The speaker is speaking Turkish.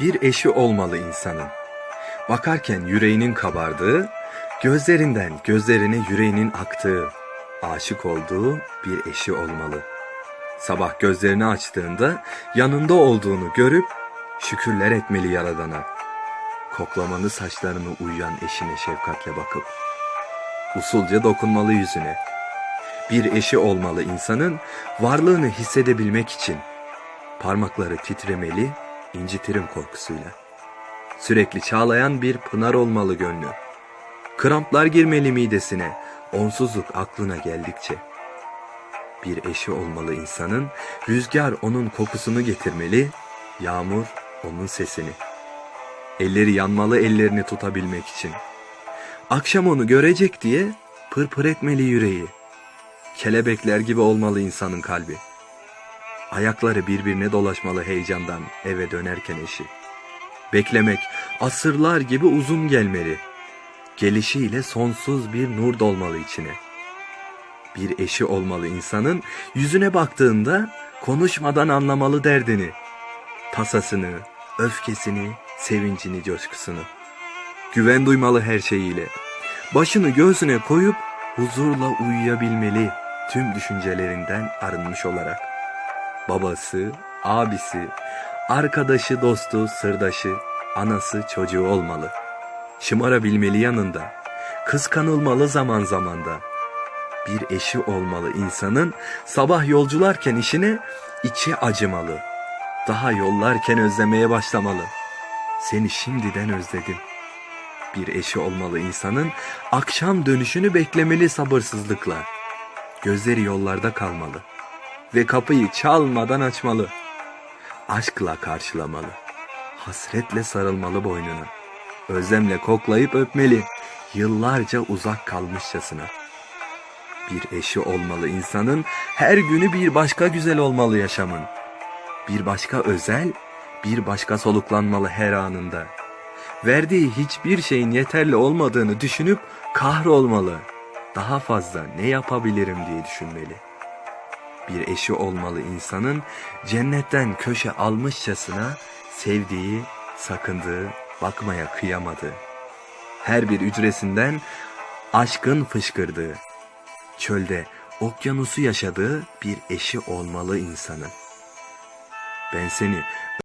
Bir eşi olmalı insanın. Bakarken yüreğinin kabardığı, gözlerinden gözlerine yüreğinin aktığı, aşık olduğu bir eşi olmalı. Sabah gözlerini açtığında yanında olduğunu görüp şükürler etmeli Yaradan'a. Koklamalı saçlarını uyuyan eşine şefkatle bakıp. Usulca dokunmalı yüzüne. Bir eşi olmalı insanın varlığını hissedebilmek için. Parmakları titremeli, incitirim korkusuyla. Sürekli çağlayan bir pınar olmalı gönlü. Kramplar girmeli midesine, onsuzluk aklına geldikçe. Bir eşi olmalı insanın, rüzgar onun kokusunu getirmeli, yağmur onun sesini. Elleri yanmalı ellerini tutabilmek için. Akşam onu görecek diye pırpır etmeli yüreği. Kelebekler gibi olmalı insanın kalbi. Ayakları birbirine dolaşmalı heyecandan eve dönerken eşi. Beklemek asırlar gibi uzun gelmeli. Gelişiyle sonsuz bir nur dolmalı içine. Bir eşi olmalı insanın yüzüne baktığında konuşmadan anlamalı derdini. Tasasını, öfkesini, sevincini, coşkusunu. Güven duymalı her şeyiyle. Başını göğsüne koyup huzurla uyuyabilmeli tüm düşüncelerinden arınmış olarak. Babası, abisi, arkadaşı, dostu, sırdaşı, anası, çocuğu olmalı. Şımarabilmeli yanında. Kıskanılmalı zaman zamanda. Bir eşi olmalı insanın sabah yolcularken işine içi acımalı. Daha yollarken özlemeye başlamalı. Seni şimdiden özledim. Bir eşi olmalı insanın akşam dönüşünü beklemeli sabırsızlıkla. Gözleri yollarda kalmalı ve kapıyı çalmadan açmalı. Aşkla karşılamalı. Hasretle sarılmalı boynuna. Özlemle koklayıp öpmeli. Yıllarca uzak kalmışçasına. Bir eşi olmalı insanın her günü bir başka güzel olmalı yaşamın. Bir başka özel, bir başka soluklanmalı her anında. Verdiği hiçbir şeyin yeterli olmadığını düşünüp kahrolmalı. Daha fazla ne yapabilirim diye düşünmeli. Bir eşi olmalı insanın cennetten köşe almışçasına sevdiği, sakındığı, bakmaya kıyamadığı. Her bir hücresinden aşkın fışkırdığı, çölde okyanusu yaşadığı bir eşi olmalı insanın. Ben seni